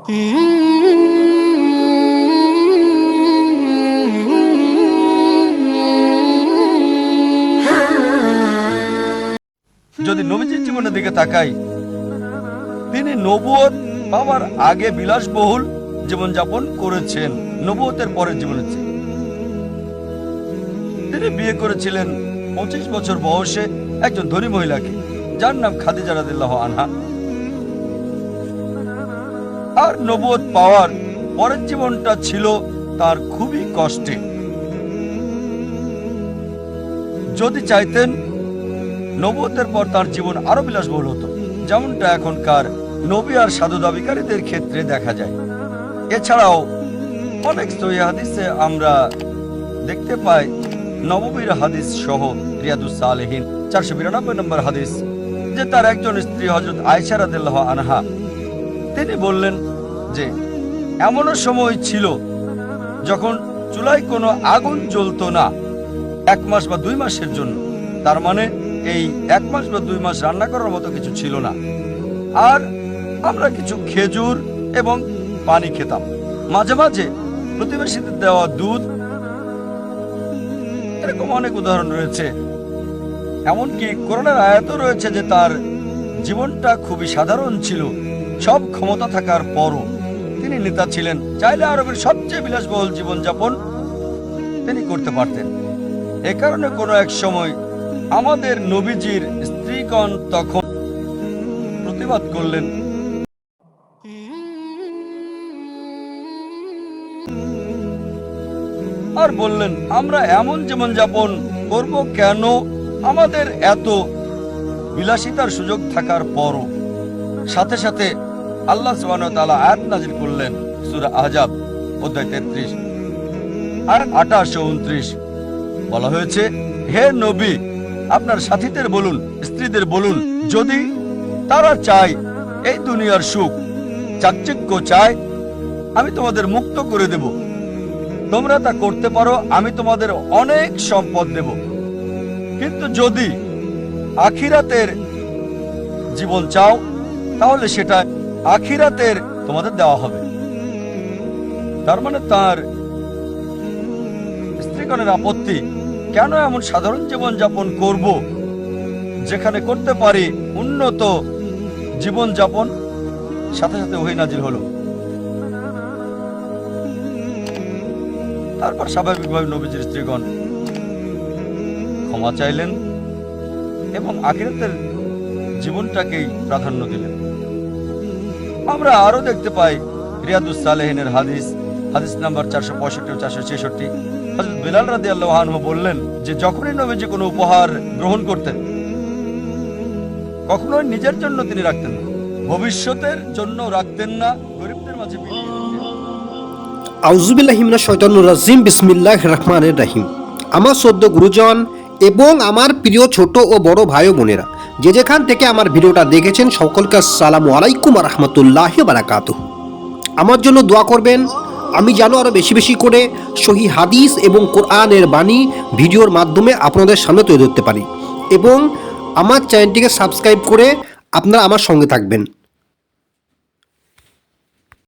যদি নবীজির জীবনের দিকে তাকাই, তিনি নবুয়ত পাওয়ার আগে বিলাসবহুল জীবনযাপন করেছেন, নবুয়তের পরের জীবনের চেয়ে। তিনি বিয়ে করেছিলেন পঁচিশ বছর বয়সে একজন ধনী মহিলাকে, যার নাম খাদিজা রাদিল্লাহ আনহা। আর নবুয়ত পাওয়ার পরের জীবনটা ছিল তার খুবই কষ্টে। যদি চাইতেন নবুয়তের পর তার জীবন আরও বিলাসবহুল হতো। যেমনটা এখনকার নবী আর সাধু দাবিকারীদের ক্ষেত্রে দেখা যায়। এছাড়াও অনেক হাদিসে আমরা দেখতে পাই, নববীর হাদিস সহ রিয়াদুস সালেহীন চারশো বিরানব্বই নম্বর হাদিস, যে তার একজন স্ত্রী হজরত আয়সারাদিল্লাহ আনহা, তিনি বললেন যে এমনও সময় ছিল যখন চুলায় কোনো আগুন জ্বলতো না, এক মাস বা দুই মাসের জন্য। তার মানে এই এক মাস বা দুই মাস রান্না করার মতো কিছু ছিল না। আর আমরা কিছু খেজুর এবং পানি খেতাম। মাঝে মাঝে প্রতিবেশীদের দেওয়া দুধ, এরকম অনেক উদাহরণ রয়েছে। এমনকি করোনার আয়াতও রয়েছে যে তার জীবনটা খুবই সাধারণ ছিল, সব ক্ষমতা থাকার পরও। তিনি নেতা ছিলেন। চাইলে আরবের সবচেয়ে বিলাসবহুল জীবনযাপন তিনি করতে পারতেন। এ কারণে কোনো এক সময় আমাদের নবীজির স্ত্রীগণ তখন প্রতিবাদ করলেন। আর বললেন, আমরা এমন জীবনযাপন করব কেন? আমাদের এত বিলাসিতার সুযোগ থাকার পরও। সাথে সাথে আল্লাহ ওয়া আয়াত নাজিল করলেন, সূরা আহজাব, অধ্যায় 33 আর 28 ও 29 বলা হয়েছে, হে নবী, আপনার সাথীদের বলুন, স্ত্রীদের বলুন, যদি তারা চায় এই দুনিয়ার সুখ চাকচিক্য চায়, আমি তোমাদের মুক্ত করে দেব। তোমরা তা করতে পারো, আমি তোমাদের অনেক সম্পদ দেব। কিন্তু যদি আখিরাতের জীবন চাও, তাহলে সেটা আখিরাতের তোমাদের দেওয়া হবে। তার মানে তার স্ত্রীগণের আপত্তি, কেন এমন সাধারণ জীবন যাপন করব? যেখানে করতে পারি উন্নত জীবন যাপন সাথে সাথে ওহি নাজিল হলো। তারপর স্বাভাবিকভাবে নবীজির স্ত্রীগণ ক্ষমা চাইলেন এবং আখিরাতের জীবনটাকেই প্রাধান্য দিলেন। আমরা আরও দেখতে পাই রিয়াদুস সালেহিনের হাদিস হাদিস নাম্বার চারশো পঁয়ষট্টি ও চারশো ছেষট্টি। বিলাল রাদি আল্লাহ বললেন যে, যখনই নবীজি কোনো উপহার গ্রহণ করতেন, কখনোই নিজের জন্য তিনি রাখতেন না। ভবিষ্যতের জন্য রাখতেন না, গরিবদের মাঝে দিতেন। শৈতানুর রাজিম বিসমিল্লাহ রহমানের রাহিম। আমার সদ্য গুরুজন এবং আমার প্রিয় ছোট ও বড় ভাই বোনেরা যে যেখান থেকে আমার ভিডিওটা দেখেছেন, সকলকে আসসালামু আলাইকুম রহমতুল্লাহ বারাকাত আমার জন্য দোয়া করবেন, আমি জানো আরও বেশি বেশি করে সহি হাদিস এবং কোরআনের বাণী ভিডিওর মাধ্যমে আপনাদের সামনে তৈরি করতে পারি। এবং আমার চ্যানেলটিকে সাবস্ক্রাইব করে আপনারা আমার সঙ্গে থাকবেন।